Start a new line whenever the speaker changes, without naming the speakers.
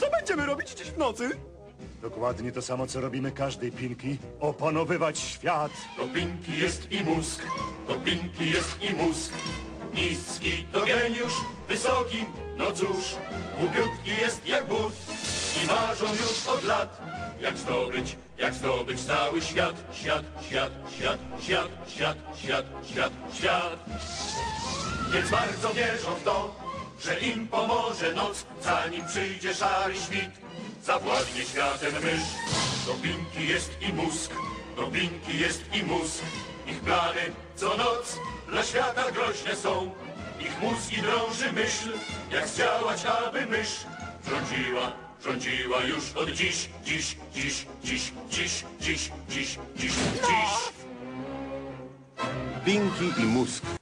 co będziemy robić dziś w nocy?
Dokładnie to samo, co robimy każdej Pinki. Opanowywać świat.
To Pinki jest i mózg, to Pinki jest i mózg. Niski to geniusz, wysoki, no cóż, głupiutki jest jak but. I marzą już od lat, jak zdobyć, jak zdobyć cały świat. Świat, świat, świat, świat, świat, świat, świat, świat. Więc bardzo wierzą w to, że im pomoże noc, zanim przyjdzie szary świt. Zawładnie światem mysz, to Pinki jest i mózg, to Pinki jest i mózg. Ich plany co noc dla świata groźne są. Ich mózgi drąży myśl, jak zdziałać, aby mysz rządziła, rządziła już od dziś, dziś, dziś, dziś, dziś, dziś, dziś, dziś, dziś.
Pinki i mózg.